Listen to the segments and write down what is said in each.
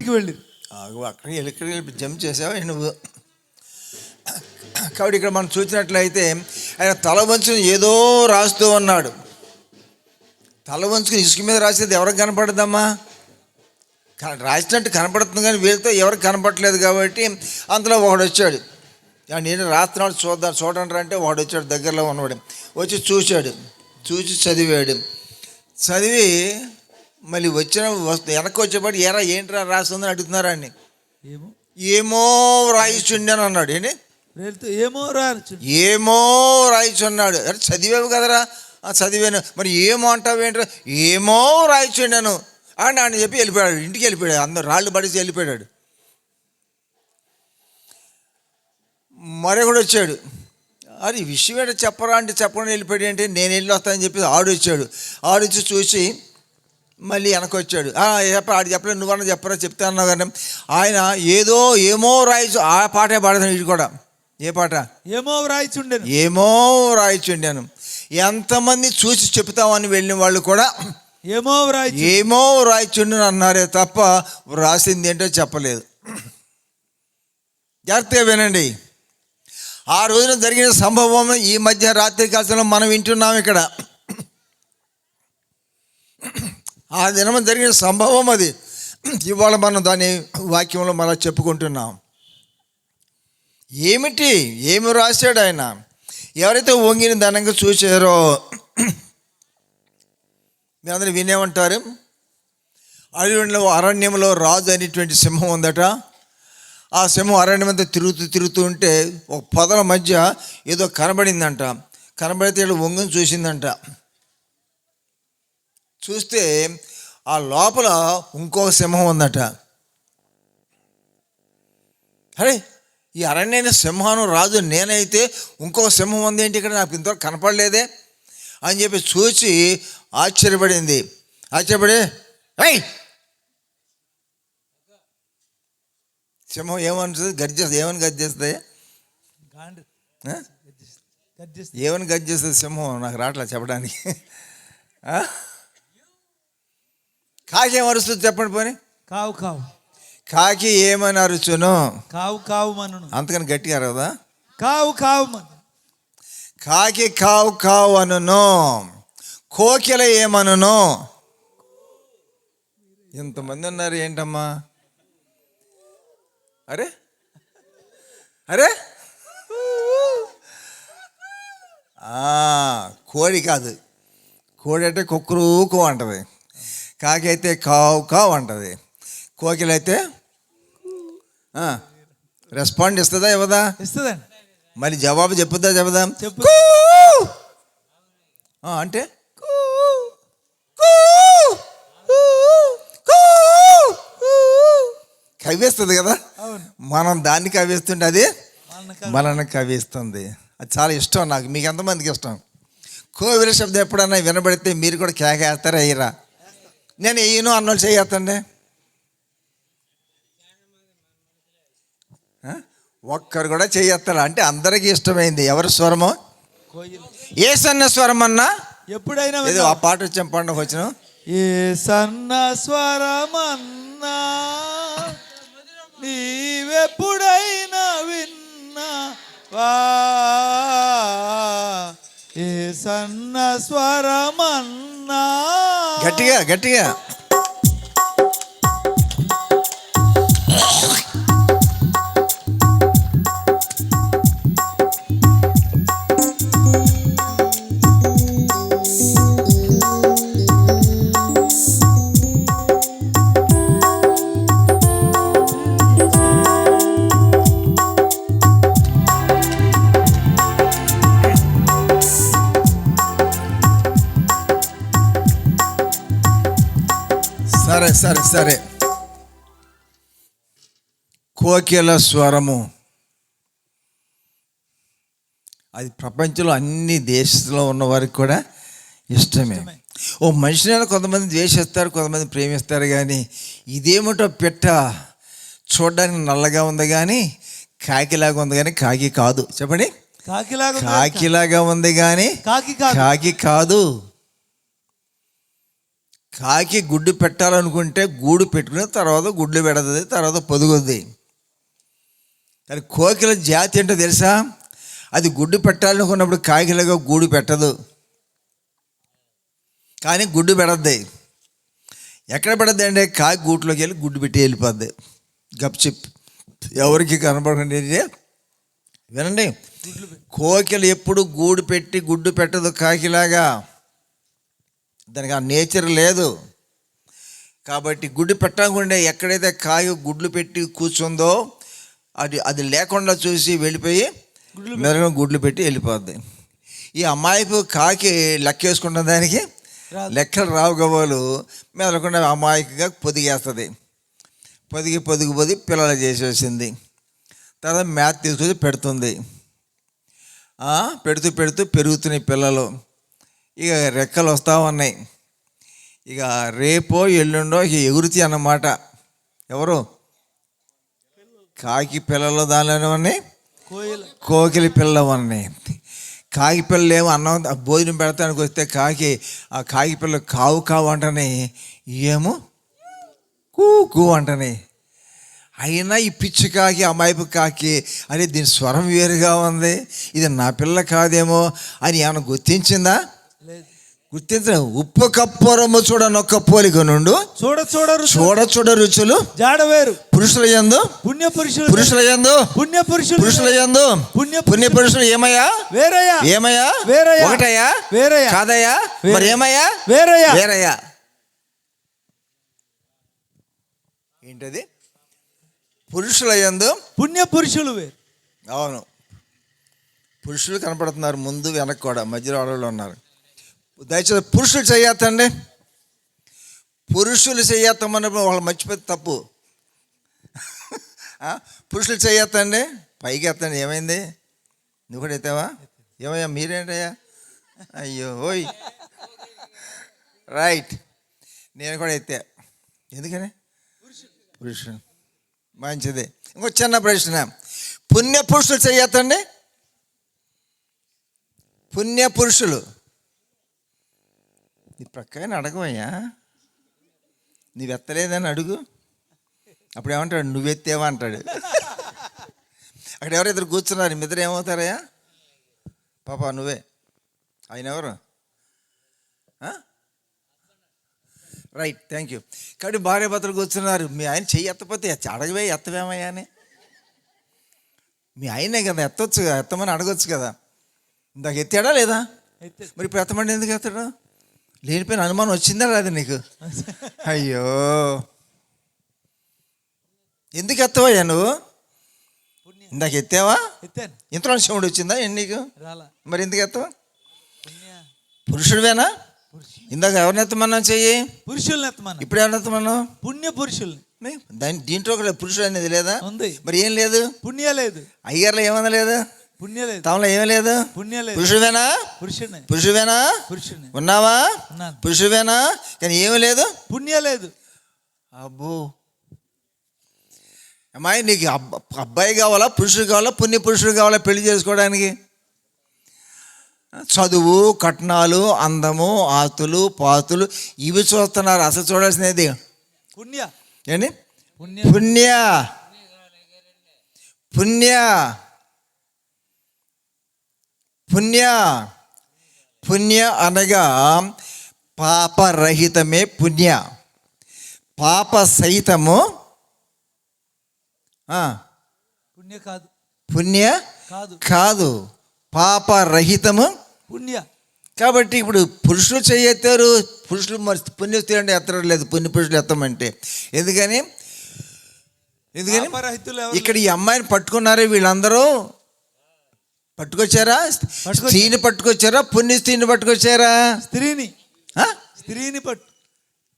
ఇంటికి వెళ్ళి. అక్కడికి ఎక్కడికి వెళ్ళి జంప్ చేసావా? నువ్వు? కాబట్టి ఇక్కడ మనం చూసినట్లయితే ఆయన తల వంచుని ఏదో రాస్తూ ఉన్నాడు. తల వంచుకుని ఇసుక మీద రాసేది ఎవరికి కనపడదమ్మా? క- రాసినట్టు కనపడుతుంది కానీ వీళ్ళతో ఎవరికి కనపడలేదు కాబట్టి అందులో ఒకడు వచ్చాడు. నేను రాస్తున్నాడు చూద్దాం చూడండి అంటే వాడు వచ్చాడు దగ్గరలో ఉన్నవాడు. వచ్చి చూశాడు చూసి చదివాడు. చదివి మళ్ళీ వచ్చిన వస్తు వెనక్కి వచ్చేపాటు ఎరా ఏంట్రా రాస్తుందని అడుగుతున్నారా అండి? ఏమో. ఏమో రాయిచుండాను అన్నాడు. ఏంటి? ఏమో రాయచ్చు ఏమో రాయిచున్నాడు. అరే చదివావు కదరా? "ఆ, చదివాను. మరి ఏమో అంటావు ఏంట్రా? ఏమో రాయిచుండాను. అని అని చెప్పి వెళ్ళిపోయాడు. ఇంటికి వెళ్ళిపోయాడు. అందరు రాళ్ళు పడేసి వెళ్ళిపోయాడు. మరొకడు వచ్చాడు. అది ఈ విషయం ఏంటో చెప్పరా అంటే చెప్పకుండా వెళ్ళిపోయాడు అంటే నేను వెళ్ళి వస్తానని చెప్పి ఆడు వచ్చాడు. ఆడు వచ్చి చూసి మళ్ళీ వెనక్కి వచ్చాడు "ఆ, చెప్ప ఆడు చెప్పలేదు నువ్వన్నా చెప్పరా చెప్తా అన్నావు కానీ ఆయన ఏదో ఏమో రాయచ్చు ఆ పాటే పాడతాను ఇది కూడా. ఏ పాట? ఏమో రాయిచుండెను ఏమో రాయిచుండాను ఎంతమంది చూసి చెప్తామని వెళ్ళిన వాళ్ళు కూడా ఏమో రాయిచు ఏమో రాయిచుండను అన్నారే తప్ప రాసింది ఏంటో చెప్పలేదు. జాగ్రత్తగా వినండి. ఆ రోజున జరిగిన సంభవం ఈ మధ్య రాత్రి కాలంలో మనం వింటున్నాం ఇక్కడ. ఆ దినం జరిగిన సంభవం అది. ఇవాళ మనం దాని వాక్యంలో మళ్ళీ చెప్పుకుంటున్నాం. ఏమిటి? ఏమి రాశాడు ఆయన? ఎవరైతే వంగిన ధనంగా చూసారో మీ అందరూ వినేమంటారు? అడవిలో అరణ్యంలో రాజు అనేటువంటి సింహం ఉందట. ఆ సింహం అరణ్యం అంతా తిరుగుతూ తిరుగుతూ ఉంటే ఒక పొదల మధ్య ఏదో కనబడిందంట. కనబడితే వీళ్ళు వంగుని చూసిందంట. చూస్తే ఆ లోపల ఇంకొక సింహం ఉందట. అరే ఈ అరణ్యైన సింహాను రాజు నేనైతే ఇంకొక సింహం ఉంది ఏంటి ఇక్కడ నాకు ఇంతవరకు కనపడలేదే అని చెప్పి చూసి ఆశ్చర్యపడింది. ఆశ్చర్యపడి సింహం ఏమనుస్తుంది గర్జేస్తుంది. ఏమని గర్జేస్తుంది. ఏమని గర్జేస్తుంది సింహం? నాకు రావట్లే చెప్పడానికి? కాకి ఏం అరుస్తుంది చెప్పండి పోని. కావు కావు. కాకి ఏమని అరుచును? కావు కావు మనును. అంతకని గట్టిగా అరవదా? కావు కావు మను కాకి కావు కావు అనును. కోకిల ఏమనును? ఇంతమంది ఉన్నారు ఏంటమ్మా? అరే? అరే? కోడి కాదు. కోడి అంటే కుక్కరూకు అంటది. కాకి అయితే కావు కావు అంటది. కోకిల అయితే రెస్పాండ్ ఇస్తుందా ఇవ్వదా? ఇస్తుందండి. మరి జవాబు చెప్పుద్దా చెబుదా చెప్పు. అంటే? కూ! కూ! కూ! కవ్విస్తుంది కదా? మనం దాన్ని కవ్విస్తుంటే అది మనల్ని కవ్విస్తుంది. అది చాలా ఇష్టం నాకు మీకు ఎంతమందికి ఇష్టం? కోవిల శబ్దం ఎప్పుడన్నా వినబడితే మీరు కూడా కేకేస్తారా అయ్యరా? నేను వేయను అన్నోళ్ళు చేయొద్దండి ఒక్కరు కూడా చేయొత్తారు అంటే అందరికీ ఇష్టమైంది. ఎవరి స్వరము? ఏ సన్న స్వరం అన్నా ఎప్పుడైనా ఏదో ఆ పాట వచ్చాం పండుగ వచ్చిన? ఏ సన్న స్వరమన్నా నీవెప్పుడైనా విన్నా వా. ఏ సన్న స్వరమన్నా గట్టిగా గట్టిగా సరే సరే సరే. కోకిల స్వరము. అది ప్రపంచంలో అన్ని దేశంలో ఉన్న వారికి కూడా ఇష్టమే. ఓ మనిషినైనా కొంతమంది ద్వేషిస్తారు కొంతమంది ప్రేమిస్తారు కానీ ఇదేమిటో పెట్ట చూడడానికి నల్లగా ఉంది కానీ కాకిలాగా ఉంది కానీ కాకి కాదు. చెప్పండి. కాకిలాగా. కాకిలాగా ఉంది కానీ కాకి కాకి కాదు. కాకి గుడ్డు పెట్టాలనుకుంటే గూడు పెట్టుకుని తర్వాత గుడ్లు పెడుతుంది తర్వాత పొదుగుద్ది. కానీ కోకిల జాతి ఏంటో తెలుసా? అది గుడ్డు పెట్టాలనుకున్నప్పుడు కాకిలాగా గూడు పెట్టదు. కానీ గుడ్డు పెడద్ది. ఎక్కడ పెడద్ది అంటే కాకి గూట్లోకి వెళ్ళి గుడ్డు పెట్టి వెళ్ళిపోద్ది. గప్చిప్ ఎవరికి కనపడకండి వినండి. కోకిల ఎప్పుడు గూడు పెట్టి గుడ్డు పెట్టదు కాకిలాగా. దానికి ఆ నేచర్ లేదు. కాబట్టి గుడ్డు పెట్టకుండా ఎక్కడైతే కాయ గుడ్లు పెట్టి కూర్చుందో అది అది లేకుండా చూసి వెళ్ళిపోయి మెరగ గుడ్లు పెట్టి వెళ్ళిపోద్ది. ఈ అమ్మాయిపు కాకి లెక్కేసుకున్న దానికి రాదు. లెక్కలు రావు గవ్వలు. మెదలకుండా అమాయకుగా పొదిగేస్తుంది. పొదిగి పొదిగి పొది పిల్లలు చేసేసింది తర్వాత మ్యాథ్ తీసుకొచ్చి పెడుతుంది. పెడుతూ పెడుతూ పెరుగుతున్నాయి పిల్లలు. ఇక రెక్కలు వస్తూ ఉన్నాయి. ఇక రేపో ఎల్లుండో ఇక ఎగురుతి అన్నమాట. ఎవరు? కాకి పిల్లలు దానిలోనే కోకిలి పిల్లలు ఉన్నాయి కాకి పిల్లలు ఏమో అన్నం భోజనం పెడతానికి వస్తే కాకి ఆ కాకి పిల్లలు కావు కావు అంటని ఏమో కూ కూ అంటని. అయినా ఈ పిచ్చి కాకి అమాయపు కాకి అరే దీని స్వరం వేరుగా ఉంది. ఇది నా పిల్ల కాదేమో అని ఏమైనా గుర్తించిందా? లేదు గుర్తించిన ఉప్పు కప్పరము చూడనొక్క పోలిక నుండు చూడ చూడ చూడ చూడ రుచులు జాడ వేరు. పురుషుల యందు పుణ్య పురుషులు. పురుషుల యందు పుణ్య పురుషులు. పురుషుల యందు పుణ్య పుణ్య పురుషులు. ఏమయ్యా? వేరయ్యా. ఏమయ్యా? వేరయ్యా. ఒకటయ్యా? వేరయ్యా. కాదయ్యా? వేరే. మరి ఏమయ్యా? వేరయ్యా. వేరయ్యా. ఏంటది? పురుషుల యందు పుణ్య పురుషులు వేరు. అవును. పురుషులు కనపడుతున్నారు ముందు వెనక్కి కూడా మధ్యలో ఆడవాళ్ళు ఉన్నారు. దయచేసి పురుషులు చేయొద్దండి. పురుషులు చేయొత్తమన్నప్పుడు వాళ్ళు మర్చిపోతే తప్పు. పురుషులు చేయొద్దండి. పైకి ఎత్తండి. ఏమైంది? నువ్వు కూడా ఎత్తావా? ఏమయ్యా మీరేంటయ్యా? అయ్యో ఓయ్. రైట్. నేను కూడా ఎత్తా. ఎందుకని? పురుషుడు మంచిది. ఇంకో చిన్న ప్రశ్న. పుణ్య పురుషులు చేయొద్దండి. పుణ్య పురుషులు నీ ప్రక్కన అడగవయ్యా. నీవు ఎత్తలేదని అడుగు. అప్పుడు ఏమంటాడు? నువ్వెత్తేవా? అంటాడు. అక్కడ ఎవరైతే కూర్చున్నారు. మీ ఇద్దరు ఏమవుతారయ్యా? పాపా నువ్వే. ఆయన ఎవరు? Right thank you. కాబట్టి భార్య భర్తలు కూర్చున్నారు. మీ ఆయన చెయ్యి ఎత్తపోతే ఎత్త- అడగవే ఎత్తవేమయ్యా అని. మీ ఆయనే కదా ఎత్తొచ్చు కదా ఎత్తమని అడగొచ్చు కదా. ఇందాక ఎత్తాడా లేదా? మరి ఇప్పుడు ఎత్తమండి ఎందుకు ఎత్తాడు? లేనిపోయిన అనుమానం వచ్చిందా రాదు నీకు? అయ్యో. ఎందుకు ఎత్తవయ్యా నువ్వు? ఇందాక ఎత్తావా? ఇంతలో శివుడు వచ్చిందా నీకు? మరి ఎందుకు ఎత్తవా? పురుషుడివేనా? పురుషు ఇందాక ఎవరిని ఎత్తమన్నావు చెయ్యి? పురుషుల్ని ఎత్తమన్నా ఇప్పుడు ఎవరిని ఎత్తమన్నావు? పుణ్య పురుషుల్ని. దాని దీంట్లో పురుషుడు అనేది లేదా? ఉంది. మరి ఏం లేదు? పుణ్య లేదు. అయ్యర్లో ఏమన్నా లేదు? పుణ్య లేదు. తమలో ఏమీ లేదు? పుణ్య లేదు. పురుషుడివేనా పురుషుని పురుషుడివేనా పురుషుని ఉన్నావా? ఉన్నాను. పురుషుడివేనా కానీ ఏమీ లేదు? పుణ్య లేదు. అబ్బో. అమ్మాయి నీకు అబ్బ అబ్బాయి కావాలా పురుషుడు కావాలా పుణ్య పురుషుడు కావాలా పెళ్ళి చేసుకోవడానికి? చదువు కట్నాలు అందము ఆతులు పాతులు ఇవి చూస్తున్నారు. అసలు చూడాల్సినది పుణ్య. ఏంటి? పుణ్య. పుణ్య. పుణ్య. పుణ్య పుణ్య అనగా పాపరహితమే పుణ్య. పాప సహితము పుణ్య కాదు. పుణ్య కాదు. కాదు. పాపరహితము. పుణ్య. కాబట్టి ఇప్పుడు పురుషులు చేయెత్తారు పురుషులు మరి పుణ్యస్తులు అంటే ఎత్తడం లేదు పుణ్య పురుషులు ఎత్తమంటే. ఎందుకని? ఎందుకని? ఇక్కడ ఈ అమ్మాయిని పట్టుకున్నారే వీళ్ళందరూ. పట్టుకొచ్చారా. స్త్రీని పట్టుకొచ్చారా? పుణ్య స్త్రీని పట్టుకొచ్చారా? స్త్రీని? స్త్రీని పట్టు.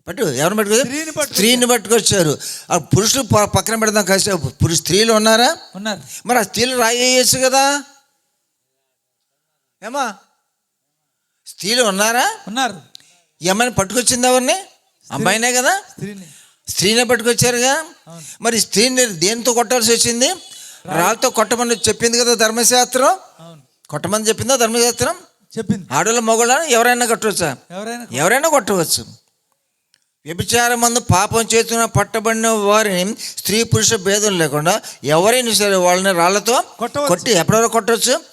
పట్టు ఎవరిని పట్టుకొచ్చారు? స్త్రీని పట్టుకొచ్చారు. స్త్రీని పట్టుకొచ్చారు. ఆ పురుషులు పక్కన పెడదాం కాసేపు పురుషు స్త్రీలు ఉన్నారా? ఉన్నారు. మరి ఆ స్త్రీలు రాయేయచ్చు కదా? ఏమా? స్త్రీలు ఉన్నారా? ఉన్నారు. ఈ అమ్మాయిని పట్టుకొచ్చింది ఎవరిని? అమ్మాయినే కదా? స్త్రీని. స్త్రీనే పట్టుకొచ్చారుగా. మరి స్త్రీని దేంతో కొట్టాల్సి వచ్చింది? రాళ్ళతో కొట్టమని చెప్పింది కదా ధర్మశాస్త్రం? కొట్టమని చెప్పిందా? ధర్మశాస్త్రం చెప్పింది. ఆడవాళ్ళ మగవాళ్ళ ఎవరైనా కొట్టవచ్చా? ఎవరైనా ఎవరైనా కొట్టవచ్చు. వ్యభిచారం మందు పాపం చేస్తున్న పట్టబడిన వారిని స్త్రీ పురుష భేదం లేకుండా ఎవరైనా సరే వాళ్ళని రాళ్ళతో. కొట్టి ఎప్పటివరకు కొట్టవచ్చు?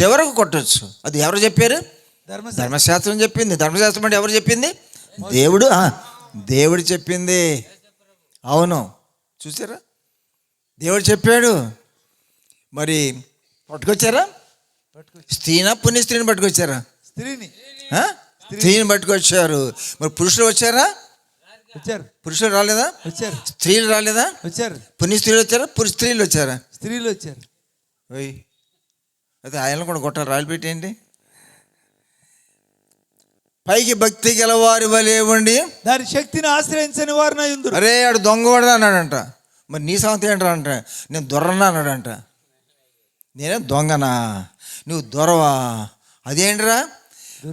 చివరకు కొట్టవచ్చు. అది ఎవరు చెప్పారు? ధర్మశాస్త్రం. చెప్పింది. ధర్మశాస్త్రం అంటే ఎవరు చెప్పింది? దేవుడు దేవుడు చెప్పింది. అవును. చూసారా? దేవుడు చెప్పాడు. మరి పట్టుకొచ్చారా? పట్టుకొచ్చి స్త్రీనా పుణ్య స్త్రీని పట్టుకొచ్చారా? స్త్రీని? స్త్రీని. పట్టుకొచ్చారు. మరి పురుషులు వచ్చారా? వచ్చారు. పురుషులు రాలేదా? వచ్చారు. స్త్రీలు రాలేదా? వచ్చారు. పుణ్య స్త్రీలు వచ్చారా? పురుష స్త్రీలు వచ్చారా? స్త్రీలు వచ్చారు. ఓయ్. అయితే ఆయన కూడా కొట్టాలి. రాళ్ళు పెట్టేయండి పైకి భక్తి గలవారి వలె ఉండి దాని శక్తిని ఆశ్రయించని వారిన అరే ఆడు దొంగవాడు అన్నాడంట. మరి నీ సంగతి ఏంట్రా అంట నేను దొరనా అన్నాడంట. నేనే దొంగనా? నువ్వు దొరవా? అదేంట్రా?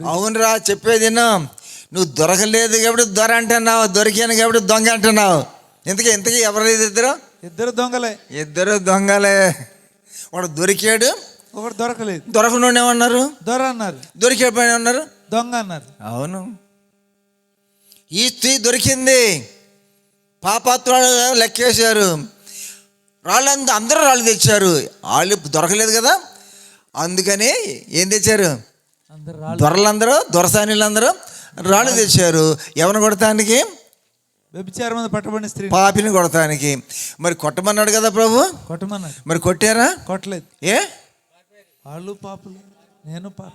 అవునరా చెప్పేది. నువ్వు దొరకలేదు కాబట్టి దొర అంటున్నావు దొరికాను కాబట్టి దొంగ అంటున్నావు. ఇంతకీ ఇంతకీ ఎవరు ఇద్దరు? ఇద్దరు దొంగలే. ఇద్దరు దొంగలే. వాడు దొరికాడు. ఒకటి దొరకలేదు. దొరకనుండి ఏమన్నారు? దొర అన్నారు. దొరికాడు ఏమన్నారు? దొంగ అన్నారు. అవును. ఈ స్త్రీ దొరికింది. పాపాత్రాలు లెక్కేశారు. రాళ్ళంతా అందరూ రాళ్ళు తెచ్చారు. వాళ్ళు దొరకలేదు కదా? అందుకని ఏం తెచ్చారు? దొరలందరూ దొరసానిలందరూ రాళ్ళు తెచ్చారు. ఎవరిని కొడతానికి? వ్యభిచారం పట్టబడిన స్త్రీ పాపిని కొడతానికి. మరి కొట్టమన్నాడు కదా ప్రభు? కొట్టమన్నారు మరి కొట్టారా? కొట్టలేదు. ఏ? వాళ్ళు పాపులు. నేను పాప.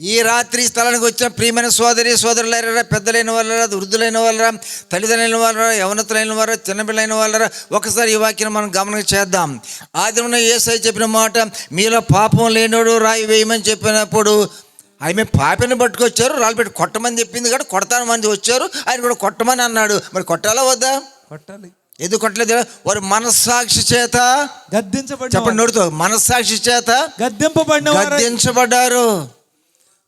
ఈ రాత్రి స్థలానికి వచ్చిన ప్రియమైన సోదరి సోదరులైన పెద్దలైన వాళ్ళరా వృద్ధులైన వాళ్ళరా తల్లిదండ్రులైన వాళ్ళరా యవనతులైన వారా చిన్నపిల్లైన వాళ్ళరా ఒకసారి ఈ వాక్యం మనం గమనం చేద్దాం. ఆదిమున ఏసై చెప్పిన మాట మీలో పాపం లేనోడు రాయి వేయమని చెప్పినప్పుడు ఆమె పాపిని పట్టుకొచ్చారు రాళ్ళు పెట్టి కొట్టమని చెప్పింది కాబట్టి కొడతాను మంది వచ్చారు ఆయన కూడా కొట్టమని అన్నాడు. మరి కొట్టాలా వద్దా? కొట్టాలి. ఎందుకు కొట్టలేదు? వారి మనస్సాక్షి చేత గద్దించబడిన చెప్పండి నోడుతో మనస్సాక్షి చేత గద్దింపబడిన గద్దించబడ్డారు.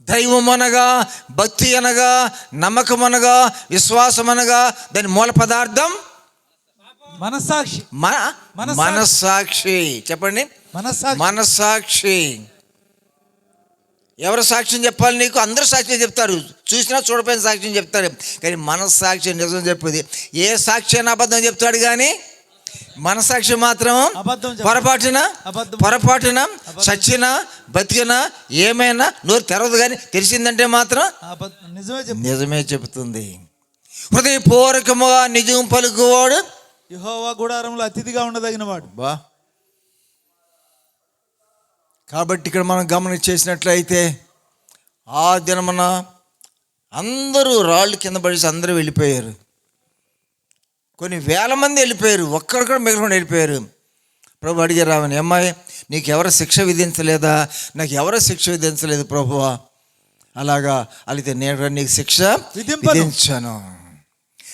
దైవం అనగా భక్తి అనగా నమ్మకం అనగా విశ్వాసం అనగా దాని మూల పదార్థం మనస్సాక్షి. మన మనస్సాక్షి. చెప్పండి. మనస్సాక్షి. ఎవరు సాక్ష్యం చెప్పాలి నీకు? అందరూ సాక్ష్యం చెప్తారు. చూసినా చూడపోయిన సాక్ష్యం చెప్తారు. కానీ మనస్సాక్షి నిజం చెప్పేది. ఏ సాక్షి అని అబద్ధం చెప్తాడు కానీ మనసాక్షి మాత్రం. పొరపాటున. పొరపాటున చచ్చినా బతికినా ఏమైనా నోరు తెరవదు కానీ తెలిసిందంటే మాత్రం నిజమే చెబుతుంది హృదయపూర్వకముగా నిజం పలుకువాడు యెహోవా గుడారంలో అతిథిగా ఉండదగిన వాడు బా కాబట్టి ఇక్కడ మనం గమనం చేసినట్లయితే ఆ దినమున అందరూ రాళ్ళు కింద పడేసి అందరూ వెళ్ళిపోయారు కొన్ని వేల మంది వెళ్ళిపోయారు ఒక్కరు కూడా మిగలకుండా వెళ్ళిపోయారు. ప్రభు అడిగారు ఆమెను అమ్మాయి నీకు ఎవరు శిక్ష విధించలేదా? నాకు ఎవరు శిక్ష విధించలేదు ప్రభువా? అలాగా అయితే నేను నీకు శిక్ష. విధించను.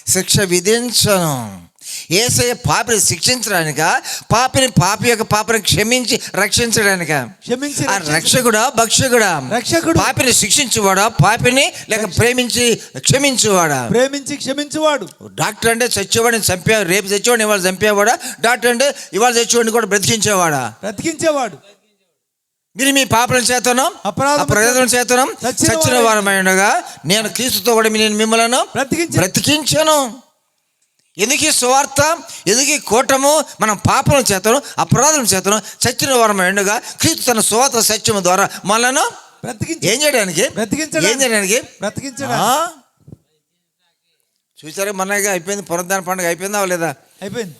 శిక్ష విధించను. ఏసయ్య పాపిని శిక్షించడానిక? పాపిని పాపి యొక్క పాపని క్షమించి రక్షించడానిక? క్షమించి ఆ. రక్షకుడా భక్షకుడా? రక్షకుడు. పాపిని శిక్షించువాడా? పాపిని లేక ప్రేమించి క్షమించువాడా? ప్రేమించి క్షమించువాడు. డాక్టర్ అంటే చచ్చేవాడిని చంపే రేపు చచ్చేవాడిని ఇవాళ చంపేవాడా? డాక్టర్ అంటే ఇవాళ చచ్చేవాడిని కూడా బ్రతికించేవాడా? బ్రతికించేవాడు. మీరు మీ పాపల చేతను? అపరాధముల అపరాధముల చేతను? చచ్చిన వారమై ఉండగా నేను క్రీస్తుతో కూడా నేను మిమ్మలను బ్రతికించి బ్రతికించను. ఎందుకు ఈ సువార్త? ఎందుకు ఈ కూటము? మనం పాపల చేతను అపరాధం చేతను చచ్చిన వారమై ఉండగా క్రీస్తు తన సువార్త సత్యము ద్వారా మనలను బ్రతికించి ఏం చేయడానికి. ఏం చేయడానికి? చూసారా మొన్నగా అయిపోయింది పునరుద్ధాన పండుగ. అయిపోయిందా అవలేదా? అయిపోయింది.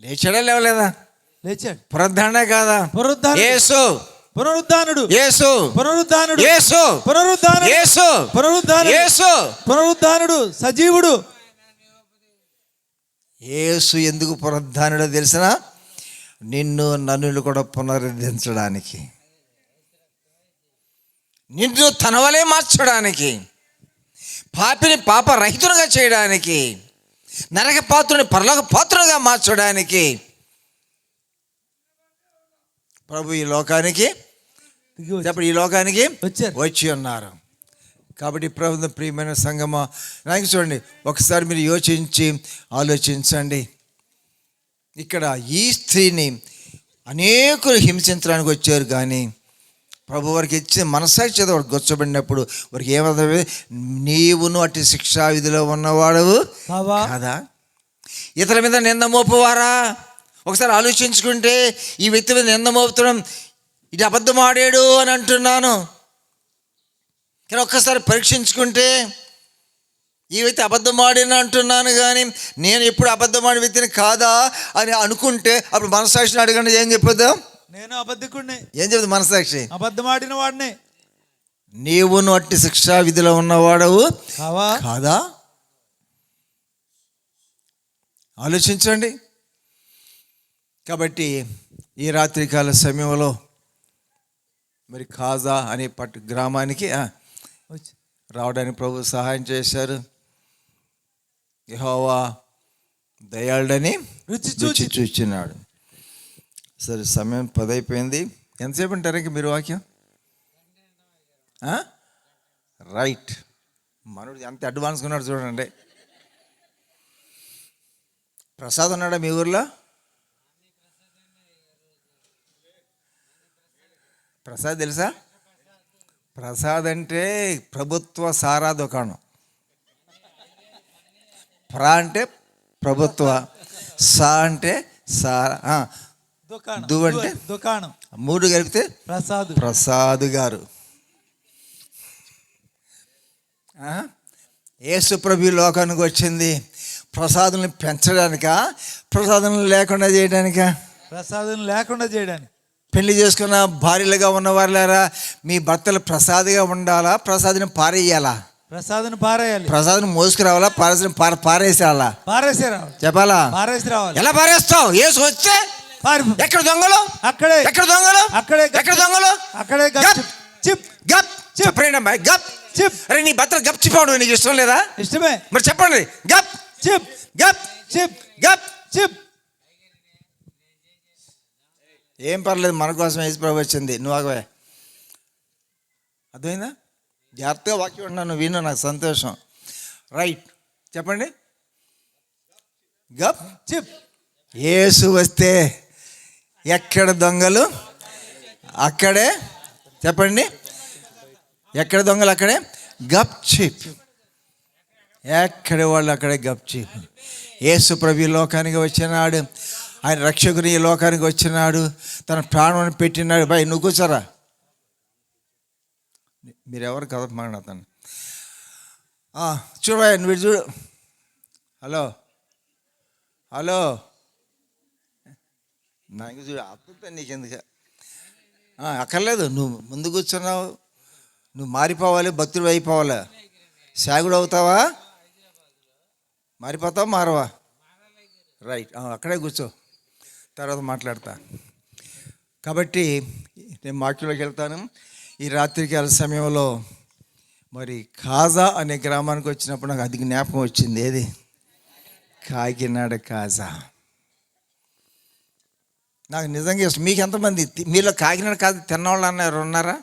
లేచాడా లేవలేదా? లేచాడు. పునరుద్ధారణే కాదా? పునరుద్ధానుడు యేసు! పునరుద్ధానుడు. యేసు. పునరుద్ధానుడు. యేసు. పునరుద్ధానుడు. యేసు. పునరుద్ధానుడు. యేసు. పునరుద్ధానుడు సజీవుడు. యేసు ఎందుకు పునరుద్ధానుడో తెలిసిన నిన్ను నన్ను కూడా పునరుద్ధరించడానికి. నిన్ను తన వలే మార్చడానికి. పాపిని పాప రహితునిగా చేయడానికి. నరక పాత్రుని పరలోక పాత్రునిగా మార్చడానికి. ప్రభు ఈ లోకానికి చెప్పండి ఈ లోకానికి వచ్చి ఉన్నారు. కాబట్టి ప్రభుత్వ ప్రియమైన సంగమ నాకు చూడండి ఒకసారి మీరు యోచించి ఆలోచించండి. ఇక్కడ ఈ స్త్రీని అనేకులు హింసించడానికి వచ్చారు కానీ ప్రభు వారికి ఇచ్చిన మనసాక్షి చేత వారికి గొచ్చబడినప్పుడు వారికి ఏమవుతుంది నీవును అట్టి శిక్షా విధిలో ఉన్నవాడవు కావా? కాదా? ఇతరుల మీద నింద మోపువారా? ఒకసారి ఆలోచించుకుంటే ఈ వ్యక్తి మీద నింద మోపుతడం ఇది అబద్ధం ఆడాడు అని అంటున్నాను. కానీ ఒక్కసారి పరీక్షించుకుంటే ఈ వ్యక్తి అబద్ధం ఆడిన అంటున్నాను కానీ నేను ఎప్పుడు అబద్ధం ఆడిన వ్యక్తిని కాదా అని అనుకుంటే అప్పుడు మనసాక్షిని అడగండి ఏం చెప్పొద్దాం? నేను అబద్ధికుడిని ఏం చెప్తుంది మనసాక్షి అబద్ధమాడిన వాడిని. నీవును అట్టి శిక్షా విధిలో ఉన్నవాడవు. కాదా? ఆలోచించండి. కాబట్టి ఈ రాత్రికాల సమయంలో మరి ఖాజా అనే పట్టు గ్రామానికి. రావడానికి ప్రభు సహాయం చేశారు. యెహోవా దయాళుడని రుచి చూచి. చూచినాడు. సరే సమయం పదైపోయింది. ఎంతసేపు అంటారు ఇంక మీరు వాక్యం? రైట్. మనోడు ఎంత అడ్వాన్స్గా ఉన్నాడు చూడండి. ప్రసాద్ ఉన్నాడా మీ ఊర్లో? ప్రసాద్ తెలుసా? ప్రసాద్ అంటే ప్రభుత్వ సారా దుకాణం. ప్రా అంటే ప్రభుత్వ సా అంటే సారా దు అంటే? దుకాణం. మూడు కలిపితే ప్రసాద్. ప్రసాద్ గారు. ఈ లోకానికి వచ్చింది. ప్రసాదులను పెంచడానికా? ప్రసాదం లేకుండా చేయడానికా? ప్రసాదం లేకుండా చేయడానికి. పెళ్ళి చేసుకున్న భార్యలుగా ఉన్నవారులారా మీ భర్తలు ప్రసాదిగా ఉండాలా? ప్రసాదిని పారేయాలా? ప్రసాదం పారేయాలి. ప్రసాదం మోసుకురావాలా? పారసం పార పారేసేయాలా? పారేసి రావాలి చెప్పాలా? పారేసి రావాలి. ఎలా పారేస్తావు? వస్తే పారి ఎక్కడ దొంగలు? అక్కడే. ఎక్కడ దొంగలు? అక్కడే ఎక్కడ చిప్. దొంగలు? అక్కడే గప్ గప్. చిప్. చిప్. గప్. చెప్పండి అమ్మాయి గప్. చిప్. అరే నీ భర్తలు గప్ చిప్పవడం నీకు ఇష్టం లేదా? ఇష్టమే. మరి చెప్పండి. గప్. చిప్. గప్. చిప్. గప్. చిప్. ఏం పర్లేదు మన కోసం యేసు వచ్చింది. నువ్వు ఆగవే. అర్థమైందా? జాగ్రత్తగా వాక్యం ఉన్నాను విను నాకు సంతోషం. రైట్. చెప్పండి. గప్ చిప్. ఏసు వస్తే ఎక్కడ దొంగలు? అక్కడే. చెప్పండి. ఎక్కడ దొంగలు అక్కడే? గప్ చిప్. ఎక్కడ వాళ్ళు అక్కడే గప్ చిప్. ఏసు ప్రభు లోకానికి వచ్చినాడు. ఆయన రక్షకుని ఈ లోకానికి వచ్చినాడు తన ప్రాణాన్ని పెట్టినాడు. బాయ్ నువ్వు కూర్చోరా. మీరెవరు ఎవరు కదపమాడు అతను చూడు బాయ్ నువ్వు చూడు. హలో. హలో. నాకు చూడు అప్పుతా నీకెందుకు? ఎందుకు అక్కర్లేదు నువ్వు ముందు కూర్చున్నావు. నువ్వు మారిపోవాలి భక్తుడు అయిపోవాలి. సాగుడు అవుతావా? మారిపోతావా మారవా? రైట్ అక్కడే కూర్చో. తర్వాత మాట్లాడతా. కాబట్టి నేను మాటలోకి వెళ్తాను. ఈ రాత్రికాల సమయంలో మరి కాజా అనే గ్రామానికి వచ్చినప్పుడు నాకు అది జ్ఞాపకం వచ్చింది. ఏది? కాకినాడ కాజా నాకు నిజంగా ఇష్టం. మీకు ఎంతమంది? మీలో కాకినాడ కాజా తిన్నవాళ్ళు అన్నారు ఉన్నారా?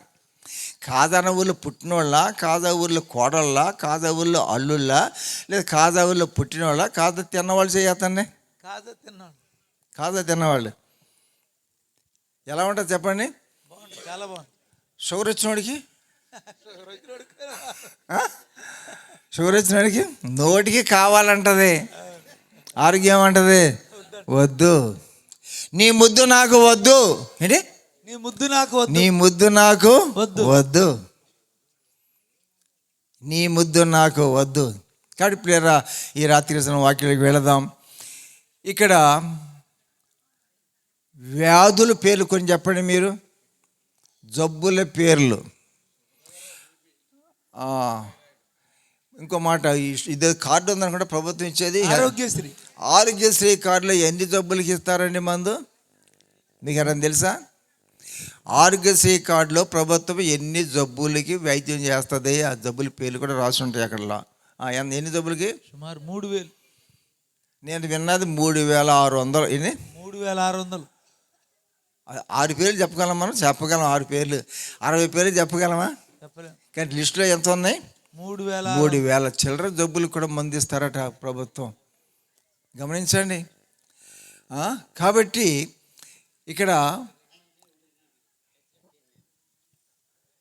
కాజాన ఊళ్ళో పుట్టినోళ్ళ? కాజా ఊళ్ళో కోడళ్ళ? కాజా ఊళ్ళో అల్లుళ్ళ? లేదా కాజా ఊళ్ళో పుట్టినోళ్ళ? కాజా తిన్నవాళ్ళు చేయతండి కాజా తిన్నాడు కాజా తిన్నవాళ్ళు. ఎలా ఉంటుంది చెప్పండి? చాలా బాగుంది. షుగర్ వచ్చినోడికి? షుగర్ వచ్చినోడికి. నోటికి కావాలంటది. ఆరోగ్యం అంటది. వద్దు. నీ ముద్దు నాకు వద్దు. ఏంటి? నీ ముద్దు నాకు వద్దు. నీ ముద్దు నాకు వద్దు. వద్దు. నీ ముద్దు నాకు వద్దు. కాబట్టి ప్లేరా ఈ రాత్రి వాక్యలోకి వెళదాం. ఇక్కడ వ్యాధుల పేర్లు కొన్ని చెప్పండి మీరు. జబ్బుల పేర్లు. ఇంకో మాట ఇదే కార్డు ఉందనుకుంటే ప్రభుత్వం ఇచ్చేది ఆరోగ్యశ్రీ. ఆరోగ్యశ్రీ కార్డులో ఎన్ని జబ్బులకి ఇస్తారండి మందు? మీకు ఎవరైనా తెలుసా? ఆరోగ్యశ్రీ కార్డులో ప్రభుత్వం ఎన్ని జబ్బులకి వైద్యం చేస్తుంది? ఆ జబ్బుల పేర్లు కూడా రాసి ఉంటాయి అక్కడలో. ఎన్ని జబ్బులకి? సుమారు మూడు వేలు. నేను విన్నది మూడు వేల ఆరు వందలు. ఎన్ని? మూడు వేల ఆరు వందలు. ఆరు పేర్లు చెప్పగలం మనం? చెప్పగలం ఆరు పేర్లు. అరవై పేర్లు చెప్పగలమా? కానీ లిస్టులో ఎంత ఉన్నాయి? మూడు వేల. మూడు వేల చిల్లర జబ్బులు కూడా మందిస్తారట ప్రభుత్వం. గమనించండి. కాబట్టి ఇక్కడ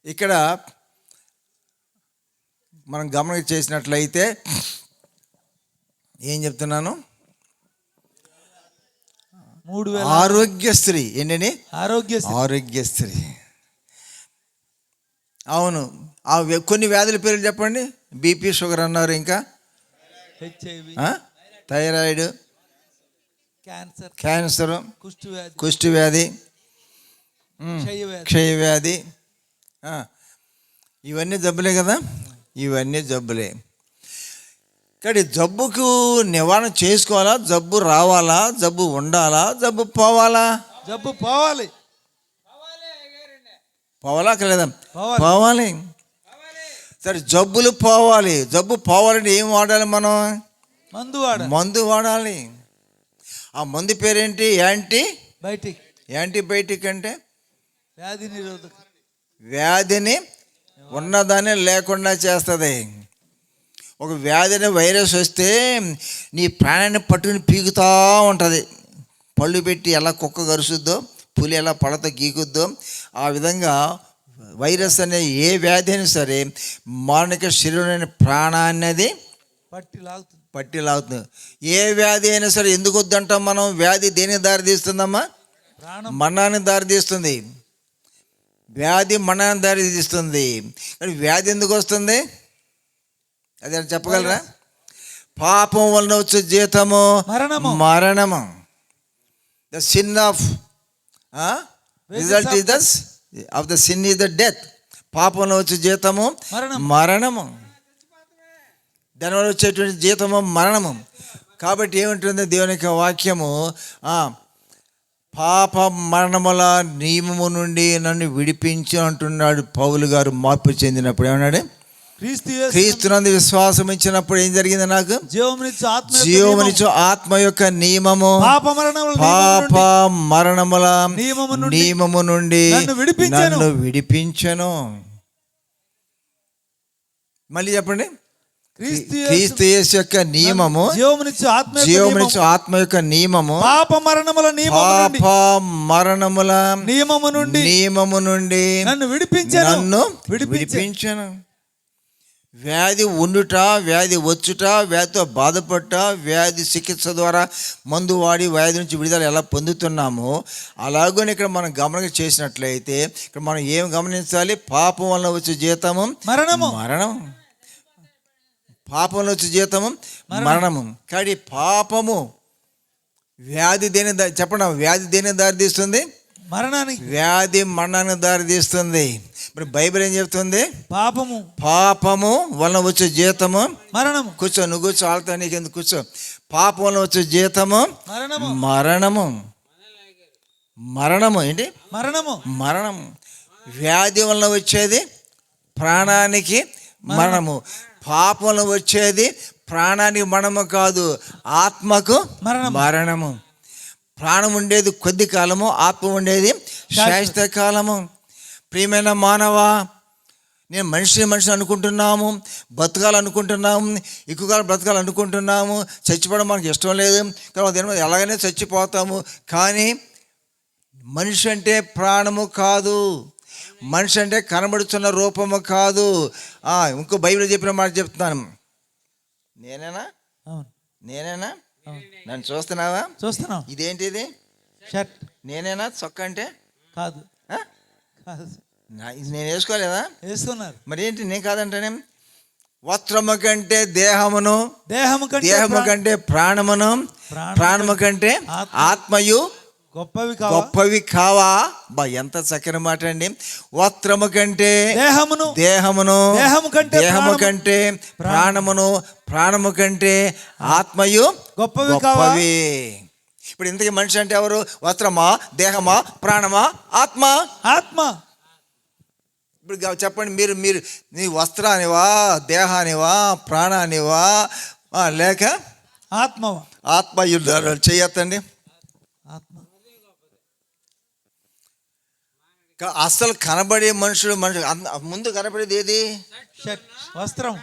ఇక్కడ మనం గమనిక చేసినట్లయితే ఏం చెప్తున్నాను? మూడు వేల ఆరోగ్యశ్రీ ఏంటండి? ఆరోగ్య ఆరోగ్యశ్రీ అవును. ఆ కొన్ని వ్యాధుల పేర్లు చెప్పండి. బీపీ షుగర్ అన్నారు ఇంకా. హెచ్ఐవి? థైరాయిడ్. క్యాన్సర్. క్యాన్సర్. కుష్టి వ్యాధి కుష్టి వ్యాధి ఉమ్, క్షయ వ్యాధి ఇవన్నీ జబ్బులే కదా? ఇవన్నీ జబ్బులే. కానీ జబ్బుకు నివారణ చేసుకోవాలా? జబ్బు రావాలా? జబ్బు ఉండాలా? జబ్బు పోవాలా? జబ్బు పోవాలి. పోవాలా కదా పోవాలి. పోవాలి. సరే జబ్బులు పోవాలి. జబ్బు పోవాలంటే ఏం వాడాలి మనం? మందు వాడ మందు వాడాలి. ఆ మందు పేరేంటి? యాంటీ? బయటికి. యాంటీబయాటిక్ అంటే వ్యాధి నిరోధక. వ్యాధిని ఉన్నదాన్ని లేకుండా చేస్తుంది. ఒక వ్యాధిని వైరస్ వస్తే నీ ప్రాణాన్ని పట్టుకుని పీకుతూ ఉంటుంది. పళ్ళు పెట్టి ఎలా కుక్క కరుసుద్దో పులి ఎలా పడత గీకుద్దో ఆ విధంగా వైరస్ అనే ఏ వ్యాధి అయినా సరే మానవిక శరీరం ప్రాణాన్ని పట్టి లాగుతుంది. పట్టి లాగుతుంది. ఏ వ్యాధి అయినా సరే ఎందుకు వద్దంటాం మనం? వ్యాధి దేనికి దారితీస్తుందమ్మా? ప్రాణం. మరణాన్ని దారితీస్తుంది. వ్యాధి మరణాన్ని దారితీస్తుంది. కానీ వ్యాధి ఎందుకు వస్తుంది? అదే చెప్పగలరా? పాపం వలన వచ్చే జీతము మరణము. మరణము. The sin of result is the of the sin is the death పాపంలో వచ్చే జీతము మరణం. మరణము. దానివల్ల వచ్చేటువంటి జీతము మరణము. కాబట్టి ఏముంటుంది దేవుని యొక్క వాక్యము? పాప మరణముల నియమము నుండి నన్ను విడిపించు అంటున్నాడు పౌలు గారు. మార్పు చెందినప్పుడు ఏమన్నాడు? క్రీస్తునందు విశ్వాసం ఇచ్చినప్పుడు ఏం జరిగింది నాకు? జీవమునిచ్చు ఆత్మ యొక్క నియమము. పాప మరణముల నియమము నుండి నన్ను విడిపించెను. మళ్ళీ చెప్పండి. క్రీస్తు యొక్క నియమము జీవమునిచ్చు ఆత్మ యొక్క నియమము. పాప మరణముల పాప మరణముల నియమము నుండి. నియమము నుండి నన్ను విడిపించెను. నన్ను విడిపించెను. విడిపించను. వ్యాధి ఉండుట వ్యాధి వచ్చుట వ్యాధితో బాధపడట వ్యాధి చికిత్స ద్వారా మందు వాడి వ్యాధి నుంచి విడుదల ఎలా పొందుతున్నామో అలాగని ఇక్కడ మనం గమనిక చేసినట్లయితే ఇక్కడ మనం ఏం గమనించాలి? పాపం వల్ల వచ్చే జీతము మరణము. మరణం పాపంలో వచ్చే జీతము మరణము. కానీ పాపము వ్యాధి దేని చెప్పండి వ్యాధి దేని దారి తీస్తుంది మరణానికి. వ్యాధి మరణానికి దారి తీస్తుంది మరి బైబిల్ ఏం చెప్తుంది? పాపము. పాపము వలన వచ్చే జీతము. మరణము. కూర్చో నువ్వు కూర్చో ఆళ్తా నీకెందుకు కూర్చో. పాపం వలన వచ్చే జీతము. మరణము. మరణము. మరణము ఏంటి? మరణము. మరణం వ్యాధి వలన వచ్చేది ప్రాణానికి మరణము. పాపం వచ్చేది ప్రాణానికి మరణము కాదు ఆత్మకు మరణము. ప్రాణం ఉండేది కొద్ది కాలము ఆత్మ ఉండేది శాశ్వత కాలము. ప్రియమైన మానవా నేను మనిషిని మనిషిని అనుకుంటున్నాము బతకాలనుకుంటున్నాము ఎక్కువగా బ్రతకాలనుకుంటున్నాము చచ్చిపోవడం మనకి ఇష్టం లేదు కానీ దీని మీద ఎలాగైనా చచ్చిపోతాము కానీ మనిషి అంటే ప్రాణము కాదు. మనిషి అంటే కనబడుతున్న రూపము కాదు. ఇంకో బైబిల్ చెప్పిన మాట చెప్తున్నాను. నేనేనా? నేనేనా. నన్ను చూస్తున్నావా? చూస్తున్నాం ఇదేంటిది? షర్ట్. నేనేనా? చొక్క అంటే? కాదు. ఇది నేను వేసుకోలేదా? వేస్తున్నారు. మరి ఏంటి నేను కాదంటేనే. వస్త్రము కంటే దేహమును దేహము దేహము కంటే ప్రాణమును ప్రాణము కంటే ఆత్మ. ఆత్మయు గొప్పవి కావా? గొప్పవి కావా? బా ఎంత చక్కని మాట అండి. వస్త్రము కంటే దేహమును దేహమును దేహము కంటే దేహము. కంటే ప్రాణమును ప్రాణము కంటే ఆత్మయు గొప్పవి కావా? గొప్పవి. ఇప్పుడు ఇంతకీ మనిషి అంటే ఎవరు? వస్త్రమా దేహమా ప్రాణమా ఆత్మ? ఆత్మ. ఇప్పుడు చెప్పండి మీరు మీరు నీ వస్త్రానివా దేహానివా ప్రాణానివా? లేక ఆత్మ ఆత్మ యుద్ధాలు చేయొద్దండి. ఆత్మ. అస్సలు కనబడే మనుషులు మనుషులు ముందు కనబడేది ఏది? షర్ట్ వస్త్రం.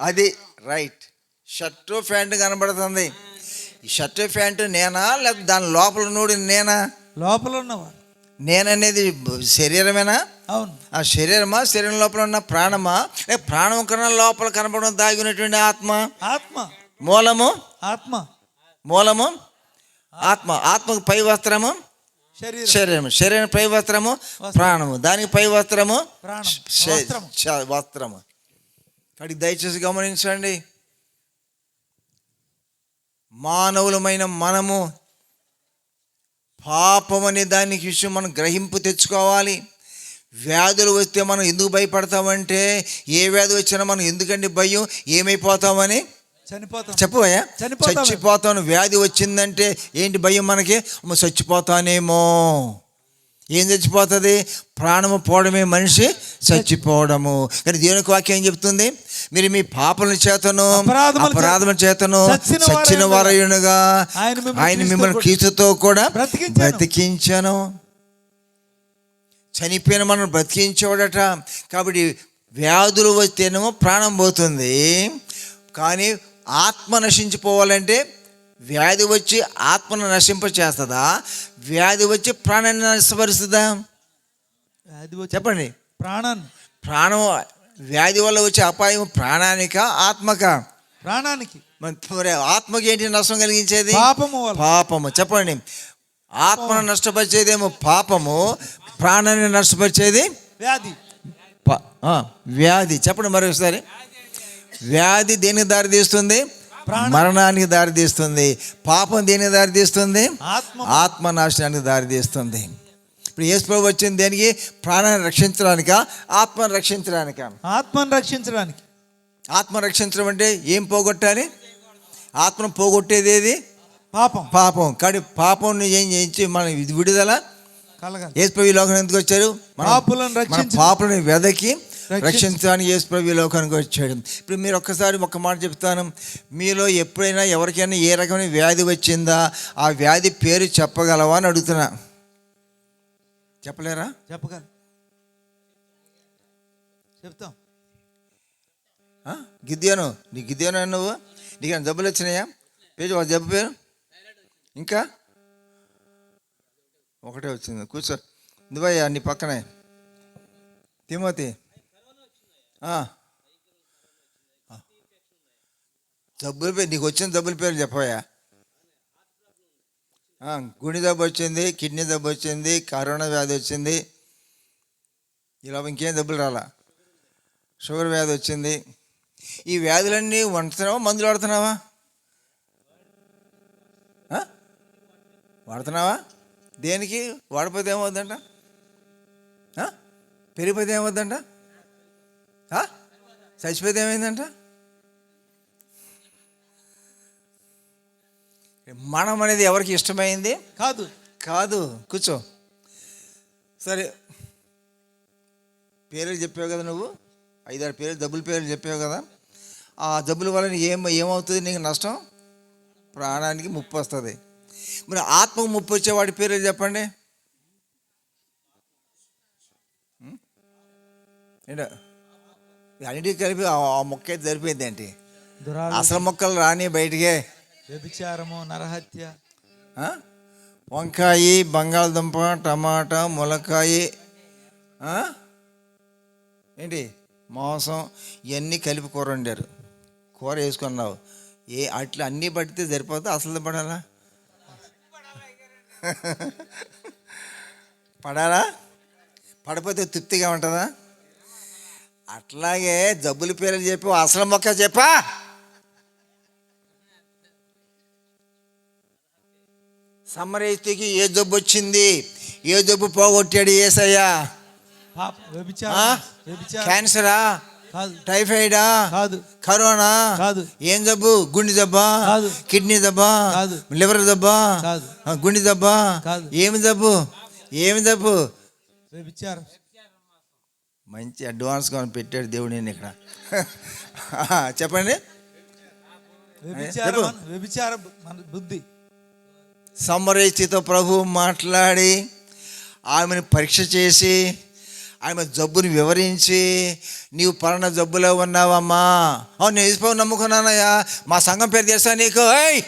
అది రైట్. షర్టు ప్యాంటు కనబడుతుంది. ఈ షర్టు ప్యాంటు నేనా? లేకపోతే దాని లోపల నూడి నేనా? లోపల ఉన్నవారు. నేననేది శరీరమేనా? అవును. ఆ శరీరమా? శరీరం లోపల ఉన్న ప్రాణమా? ఏ ప్రాణం కన్నా లోపల కనపడడం దాగి ఉన్నటువంటి ఆత్మ? ఆత్మ. మూలము? ఆత్మ. మూలము? ఆత్మ. ఆత్మకు పై వస్త్రము? శరీరం. శరీరం శరీరం పై వస్త్రము ప్రాణము. దానికి పై వస్త్రము వస్త్రము. కాబట్టి దయచేసి గమనించండి. మానవులమైన మనము పాపం అనే దానికి విషయం మనం గ్రహింపు తెచ్చుకోవాలి. వ్యాధులు వస్తే మనం ఎందుకు భయపడతామంటే ఏ వ్యాధి వచ్చినా మనం ఎందుకండి భయం? ఏమైపోతామని చనిపోతాం. చనిపోతాం. చచ్చిపోతాను వ్యాధి వచ్చిందంటే ఏంటి భయం మనకి? చచ్చిపోతానేమో. ఏం చచ్చిపోతుంది? ప్రాణము పోవడమే మనిషి చచ్చిపోవడము. కానీ దేవునికి వాక్యం ఏం చెప్తుంది? మీరు మీ పాపల చేతను అపరాధముల చేత- అపరాధముల చేతను చచ్చిన వారయునుగా ఆయన మిమ్మల్ని మిమ్మల్ని కూడా. బ్రతికించను. చనిపోయిన మనం బ్రతికించేవాడట. కాబట్టి వ్యాధులు వస్తేనేమో ప్రాణం పోతుంది. కానీ ఆత్మ నశించిపోవాలంటే వ్యాధి వచ్చి ఆత్మను నశింప చేస్తుందా వ్యాధి వచ్చి ప్రాణాన్ని నష్టపరుస్తుందా వచ్చి చెప్పండి. ప్రాణాన్ని. ప్రాణం వ్యాధి వల్ల వచ్చే అపాయం ప్రాణానిక ఆత్మక? ప్రాణానికి. మరి ఆత్మకి ఏంటి నష్టం కలిగించేది? పాపము పాపము. చెప్పండి. ఆత్మను నష్టపరిచేదేమో పాపము ప్రాణాన్ని నష్టపరిచేది? వ్యాధి. వ్యాధి. చెప్పండి మరొకసారి. వ్యాధి దేనికి దారి తీస్తుంది ప్రాణం. మరణానికి దారి తీస్తుంది పాపం దేనికి దారి తీస్తుంది ఆత్మ. నాశనానికి దారి తీస్తుంది ఇప్పుడు యేసు ప్రభు వచ్చింది దేనికి? ప్రాణాన్ని రక్షించడానిక? ఆత్మను రక్షించడానిక? ఆత్మను రక్షించడానికి. ఆత్మ రక్షించడం అంటే ఏం పోగొట్టాలి? ఆత్మను పోగొట్టేది ఏది? పాపం. పాపం. కానీ పాపం ఏం చేయించి మన ఇది విడుదల? కలగాలి. యేసుప్రభు ఈ లోకానికి ఎందుకు వచ్చారు? మనం- పాపులను. పాపులను వెదకి. రక్షించడానికి యేసుప్రభు ఈ లోకానికి వచ్చాడు. ఇప్పుడు మీరు ఒక్కసారి ఒక్క మాట చెప్తాను. మీలో ఎప్పుడైనా ఎవరికైనా ఏ రకమైన వ్యాధి వచ్చిందా? ఆ వ్యాధి పేరు చెప్పగలవా అని అడుగుతున్నా. చెప్పలేరా? చెప్పగలి చెప్తాం? గిద్యోను? నీ గిద్యోను నువ్వు? నీకు ఏమైనా జబ్బులు వచ్చినాయా? పేరు జబ్బు పేరు? ఇంకా? ఒకటే వచ్చింది. కూర్చో. నువ్వయ్యా నీ పక్కనే. తిమోతి. జబ్బుల పేరు నీకు వచ్చిన జబ్బుల పేరు చెప్పవయ్యా. గుండె దెబ్బ వచ్చింది కిడ్నీ దెబ్బ వచ్చింది కరోనా వ్యాధి వచ్చింది. ఇలా ఇంకేం దెబ్బలు రాలా? షుగర్ వ్యాధి వచ్చింది. ఈ వ్యాధులన్నీ వండుతున్నావా మందులు వాడుతున్నావా? వాడుతున్నావా? దేనికి? వాడిపోతే ఏమవుద్దంట పెరిగిపోతే ఏమవుద్దంట చచ్చిపోతే ఏమైందంట మనం అనేది ఎవరికి ఇష్టమైంది? కాదు. కాదు. కూర్చో. సరే. పేర్లు చెప్పావు కదా నువ్వు? ఐదారు పేర్లు జబ్బుల పేర్లు చెప్పావు కదా? ఆ జబ్బుల వల్ల ఏం ఏమవుతుంది నీకు నష్టం? ప్రాణానికి ముప్పు వస్తుంది. మరి ఆత్మకు ముప్పు వచ్చే వాడి పేర్లు చెప్పండి? ఏంటో? అన్నిటికీ కలిపి ఆ మొక్క అయితే సరిపోయింది ఏంటి అసలు మొక్కలు రాని బయటికే. వ్యభిచారము నరహత్య? వంకాయ బంగాళదుంప టమాటా ములక్కాయ ఆ? ఏంటి? మాంసం ఇవన్నీ కలిపి కూర వండారు. కూర వేసుకున్నావు. ఏ అట్లా అన్నీ పడితే సరిపోతే? అసలు పడాలా? పడాలా? పడిపోతే తృప్తిగా ఉంటుందా? అట్లాగే జబ్బుల పేర్లు చెప్పి అసలు మొక్క చెప్పా. సమరేస్తికి ఏ జబ్బు వచ్చింది? ఏ జబ్బు పోగొట్టాడు ఏసయ్యా? క్యాన్సరా? టైఫాయిడా? కాదు. కరోనా? కాదు. ఏం జబ్బు? గుండె జబ్బా కాదు. కిడ్నీ జబ్బా కాదు. లివర్ జబ్బా కాదు. గుండె జబ్బా కాదు. ఏమి జబ్బు? ఏమి జబ్బు? మంచి అడ్వాన్స్గా పెట్టాడు దేవుడు నేను ఇక్కడ. చెప్పండి. వ్యభిచారం బుద్ధి. సమరేచితో ప్రభు మాట్లాడి ఆమెను పరీక్ష చేసి ఆమె జబ్బుని వివరించి నీవు పలానా జబ్బులో ఉన్నావమ్మా. అవును నేను నమ్ముకున్నానయ్యా. మా సంఘం పేరు తెలుసా నీకు? ఏయ్!